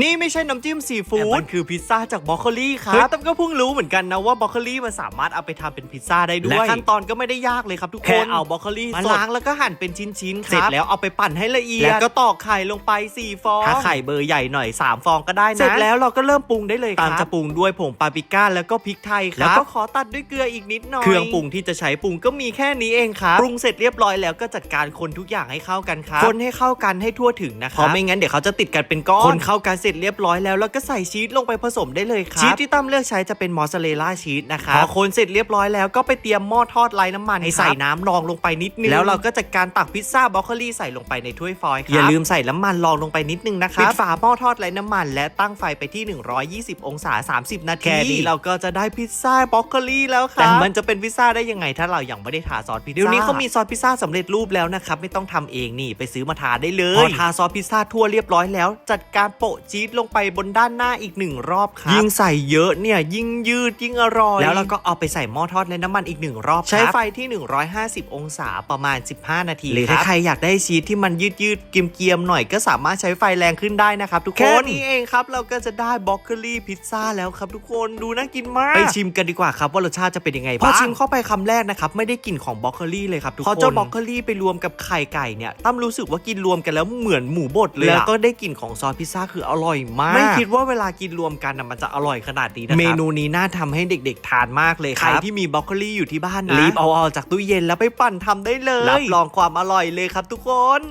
นี่ไม่ใช่น้ำจิ้มซีฟู้ดมันคือพิซซ่าจากบรอกโคลีครับเฮ้ยตั้มก็เพิ่งรู้เหมือนกันนะว่าบรอกโคลีมันสามารถเอาไปทำเป็นพิซซ่าได้ด้วย และขั้นตอนก็ไม่ได้ยากเลยครับทุกคน แค่เอาบรอกโคลีมาล้างแล้วก็หั่นเป็นชิ้นๆครับ เสร็จแล้วเอาไปปั่นให้ละเอียด แล้วก็ตอกไข่ลงไป 4 ฟอง ถ้าไข่เบอร์ใหญ่หน่อย 3 ฟองก็ได้นะ เสร็จแล้วเราก็เริ่มปรุงได้เลยครับ ตามจะปรุงด้วยผงปาปริก้าแล้วก็พริกไทยครับ แล้วก็ขอตัดด้วยเกลืออีกนิดหน่อย เครื่องปรุงที่จะใช้ปรุงก็มีแค่นี้เองครับปรุงเสร็จเรียบร้อยแล้วก็จัดการคนทุกอย่างให้เข้ากันครับ คนให้เข้ากันให้ทั่วถึงนะครับเพราะไม่งั้นเดี๋ยวเขาจะติดกันเป็นก้อนคนเข้ากันเสร็จเรียบร้อยแล้วแล้วก็ใส่ชีสลงไปผสมได้เลยครับชีสที่ตั้มเลือกใช้จะเป็นมอสซาเรลล่าชีสนะครับพอคนเสร็จเรียบร้อยแล้วก็ไปเตรียมหม้อทอดไร้น้ำมันให้ใส่น้ำรองลงไปนิดนึงแล้วเราก็จัดการตักพิซซ่าบรอกโคลีใส่ลงไปในถ้วยฟอยล์ครับอย่าลืมใส่น้ำมันรองลงไปนิดนึงนะครับปิดฝาหม้อทอดไร้น้ำมัน และตั้งไฟไปที่ 120 องศา 30 นาทีแค่นี้เราก็จะได้พิซซ่าบรอกโคลีแล้วครับแต่มันจะเป็นพิซซ่าได้ยังไงถ้าเรายังไม่ได้ทาซอสพิซซ่าเดี๋ยวนี้เขามีซอสพิซซ่าสำเร็จรูปแล้วนะครับไม่ต้องทำเองนี่ไปซื้อมาทาได้เลยพอทาซอสพิซซ่าทั่วเรียบร้อยแล้ว จัดการโปะชีสลงไปบนด้านหน้าอีกหนึ่งรอบครับยิ่งใส่เยอะเนี่ยยิ่งยืดยิ่งอร่อย แล้วเราก็เอาไปใส่หม้อทอดในน้ำมันอีกหนึ่งรอบใช้ไฟที่ 150 องศาประมาณ 15 นาทีหรือถ้าใครอยากได้ชีสที่มันยืดยืดๆเกรียมๆหน่อยก็สามารถใช้ไฟแรงขึ้นได้นะครับทุกคนแค่นี้เองครับเราก็จะได้บล็อกโคลีพิซซ่าแล้วครับทุกคนดูน่ากินมากไปชิมกันดีกว่าครับว่ารสชาติจะเป็นยังไงบ้างพอชิมเข้าไปคำแรกนะครับไม่ได้กลิ่นของบล็อกโคลีเลยครับทุกคนพอเจ้าบล็อกโคลีไปรวมกับไข่ไก่เนี่ยตั้มรู้สึกว่ากินรวมกันแล้วเหมือนหมูบดเลยแล้วก็ได้กลิ่นของซอสพิซซ่าคืออร่อยมาก ไม่คิดว่าเวลากินรวมกันนะมันจะอร่อยขนาดนี้นะครับเมนูนี้น่าทำให้เด็กๆ ทานมากเลยครับใครที่มีบล็อกโคลีอยู่ที่บ้านนะรีบเอาออกจากตู้เย็นแล้วไปปั่นทำได้เลยรับรองความอร่อยเลยครับทุกคน